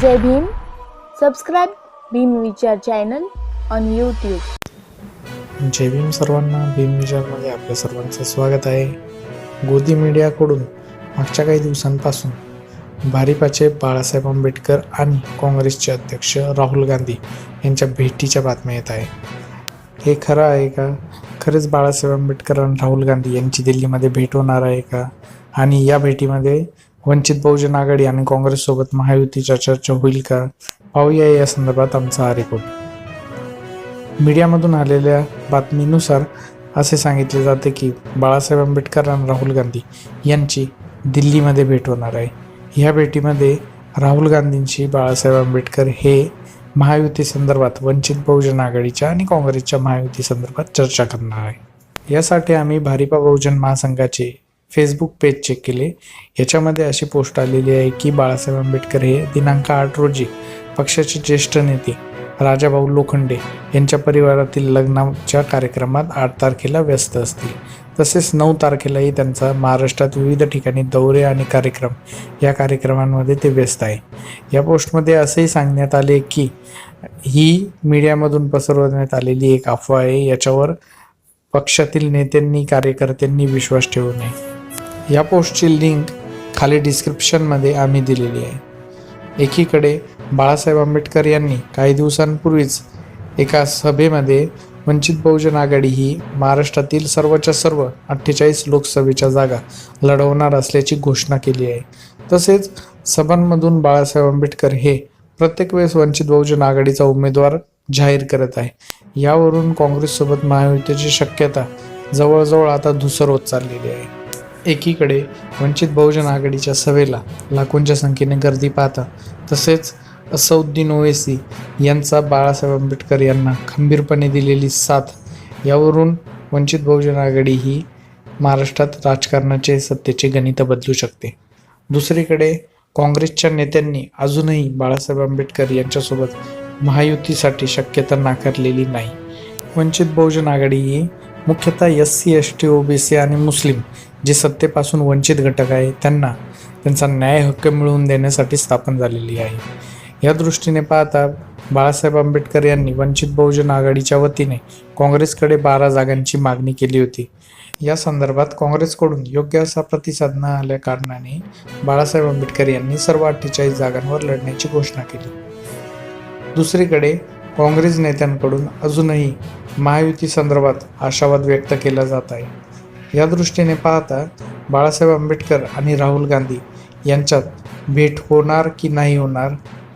Jai Bhim. Subscribe Bhim Vichar channel on YouTube जय भीम सर्वांना भीम विचारमध्ये आपल्या सर्वांचं स्वागत आहे. गोदी मीडियाकडून मागच्या काही दिवसांपासून भारिपाचे बाळासाहेब आंबेडकर आणि काँग्रेसचे अध्यक्ष राहुल गांधी यांच्या भेटीच्या बातम्या येत आहे. हे खरं आहे का? खरंच बाळासाहेब आंबेडकर आणि राहुल गांधी यांची दिल्लीमध्ये भेट होणार आहे का? आणि या भेटीमध्ये वंचित बहुजन आघाडी आणि काँग्रेससोबत महायुतीच्या चर्चा होईल का? पाहूया या संदर्भात आमचा हा रिपोर्ट मीडियामधून आलेल्या बातमीनुसार असे सांगितले जाते की बाळासाहेब आंबेडकर आणि राहुल गांधी यांची दिल्लीमध्ये भेट होणार आहे. ह्या भेटीमध्ये राहुल गांधींशी बाळासाहेब आंबेडकर हे महायुती संदर्भात वंचित बहुजन आघाडीच्या आणि काँग्रेसच्या महायुती संदर्भात चर्चा करणार आहे. यासाठी आम्ही भारिपा बहुजन महासंघाचे फेसबुक पेज चेक केले. याच्यामध्ये अशी पोस्ट आलेली आहे की बाळासाहेब आंबेडकर हे दिनांक आठ रोजी पक्षाचे ज्येष्ठ नेते राजाभाऊ लोखंडे यांच्या परिवारातील लग्नाच्या कार्यक्रमात आठ तारखेला व्यस्त असतील. तसेच नऊ तारखेलाही त्यांचा महाराष्ट्रात विविध ठिकाणी दौरे आणि कार्यक्रम या कार्यक्रमांमध्ये ते व्यस्त आहे. या पोस्टमध्ये असंही सांगण्यात आले की ही मीडियामधून पसरवण्यात आलेली एक अफवा आहे. याच्यावर पक्षातील नेत्यांनी कार्यकर्त्यांनी विश्वास ठेवू नये. या पोस्टची लिंक खाली डिस्क्रिप्शनमध्ये आम्ही दिलेली आहे. एकीकडे बाळासाहेब आंबेडकर यांनी काही दिवसांपूर्वीच एका सभेमध्ये वंचित बहुजन आघाडी ही महाराष्ट्रातील सर्वच्या सर्व अठ्ठेचाळीस लोकसभेच्या जागा लढवणार असल्याची घोषणा केली आहे. तसेच सभांमधून बाळासाहेब आंबेडकर हे प्रत्येक वेळेस वंचित बहुजन आघाडीचा उमेदवार जाहीर करत आहे. यावरून काँग्रेससोबत महायुतीची शक्यता जवळजवळ आता धुसर होत चाललेली आहे. एकीकडे वंचित बहुजन आघाडीच्या सभेला लाखोंच्या संख्येने गर्दी पाहता तसेच असौद्दीन ओवेसी यांचा बाळासाहेब आंबेडकर यांना खंबीरपणे दिलेली साथ यावरून वंचित बहुजन आघाडी ही महाराष्ट्रात राजकारणाचे सत्तेचे गणित बदलू शकते. दुसरीकडे काँग्रेसच्या नेत्यांनी अजूनही बाळासाहेब आंबेडकर यांच्यासोबत महायुतीसाठी शक्यता नाकारलेली नाही. वंचित बहुजन आघाडी ही मुख्यतः S C S T OBC आणि मुस्लिम जे सत्तेपासून वंचित घटक आहे त्यांना त्यांचा न्याय हक्क मिळवून देण्यासाठी स्थापन झालेली आहे. या दृष्टीने पाहता बाळासाहेब आंबेडकर यांनी वंचित बहुजन आघाडीच्या वतीने काँग्रेसकडे बारा जागांची मागणी केली होती. या संदर्भात काँग्रेसकडून योग्य असा प्रतिसाद न आल्या कारणाने बाळासाहेब आंबेडकर यांनी सर्व अठ्ठेचाळीस जागांवर लढण्याची घोषणा केली. दुसरीकडे काँग्रेस नेत्यांकडून अजूनही महायुती संदर्भात आशावाद व्यक्त केला जात आहे. या दृष्टीने पाहता बाळासाहेब आंबेडकर आणि राहुल गांधी यांच्यात भेट होणार की नाही होणार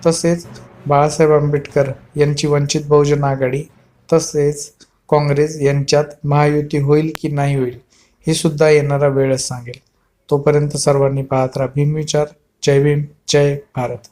तसेच बाळासाहेब आंबेडकर यांची वंचित बहुजन आघाडी तसेच काँग्रेस यांच्यात महायुती होईल की नाही होईल हे सुद्धा येणारा वेळच सांगेल. तोपर्यंत सर्वांनी पाहत राहा भीम विचार. जय भीम जय भारत.